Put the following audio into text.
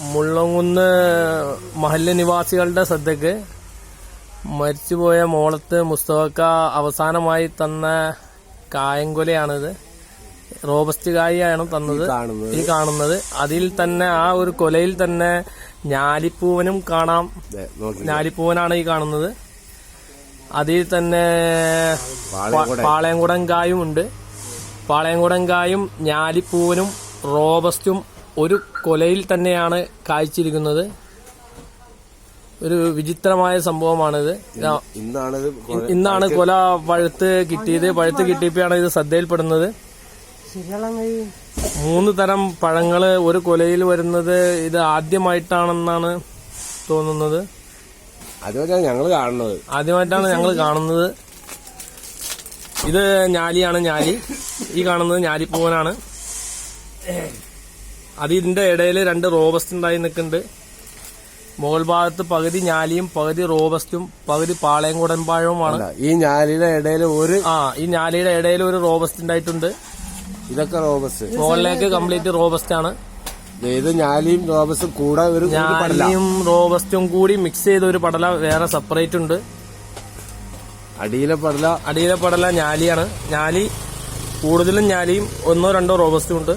മുള്ളങ്കുന്ന് മഹല്ല നിവാസികളുടെ ശ്രദ്ധയ്ക്ക് മരിച്ചുപോയ മോളത്ത് മുസ്തഫക്ക അവസാനമായി തന്ന കായംകൊലയാണിത്. റോബസ്റ്റ് കായാണ് തന്നത്. ഈ കാണുന്നത്. അതിൽ തന്നെ ആ ഒരു കൊലയിൽ തന്നെ ഞാലിപ്പൂവനും കാണാം. ഞാലിപ്പൂവനാണ് ഈ കാണുന്നത്. അതിൽ തന്നെ പാളയംകുടം കായും ഉണ്ട്. പാളയംകുടം കായും ഞാലിപ്പൂവനും റോബസ്റ്റും ഒരു കൊലയിൽ തന്നെയാണ് കാഴ്ചയിരിക്കുന്നത് ഒരു വിചിത്രമായ സംഭവമാണിത്. ഇന്നാണ് കൊല പഴുത്ത് കിട്ടിയത്. പഴുത്ത് കിട്ടിയപ്പോഴാണ് ഇത് ശ്രദ്ധയിൽപ്പെടുന്നത്. മൂന്ന് തരം പഴങ്ങൾ ഒരു കൊലയിൽ വരുന്നത് ഇത് ആദ്യമായിട്ടാണെന്നാണ് തോന്നുന്നത്. ഞങ്ങൾ കാണുന്നത്. ആദ്യമായിട്ടാണ് ഞങ്ങൾ കാണുന്നത്. ഇത് ഞാലിയാണ് ഞാലി. ഈ കാണുന്നത് ഞാലിപ്പൂവനാണ്. അത് ഇതിന്റെ ഇടയിൽ രണ്ട് റോബസ്റ്റ് ഉണ്ടായി നിൽക്കുന്നുണ്ട്. മുകൾ ഭാഗത്ത് പകുതി ഞാലിയും പകുതി റോബസ്റ്റും പകുതി പാളയം കുടമ്പാഴവുമാണ് ഈ ഞാലിയുടെ ഇടയിൽ ഒരു ആ ഈ ഞാലിയുടെ ഇടയിൽ ഒരു റോബസ്റ്റ് ഉണ്ടായിട്ടുണ്ട്. ഇതൊക്കെ റോബസ്റ്റ്. മുകളിലേക്ക് കംപ്ലീറ്റ് റോബസ്റ്റ് ആണ് ഇത് ഞാലിയും റോബസ്റ്റും കൂടെ ഒരു ഞാലിയും റോബസ്റ്റും കൂടി മിക്സ് ചെയ്ത ഒരു പടല വേറെ സെപ്പറേറ്റ് ഉണ്ട്. അടിയിലെ പടല. അടിയിലെ പടല ഞാലിയാണ്. ഞാലി കൂടുതലും ഞാലിയും ഒന്നോ രണ്ടോ റോബസ്റ്റും ഉണ്ട്.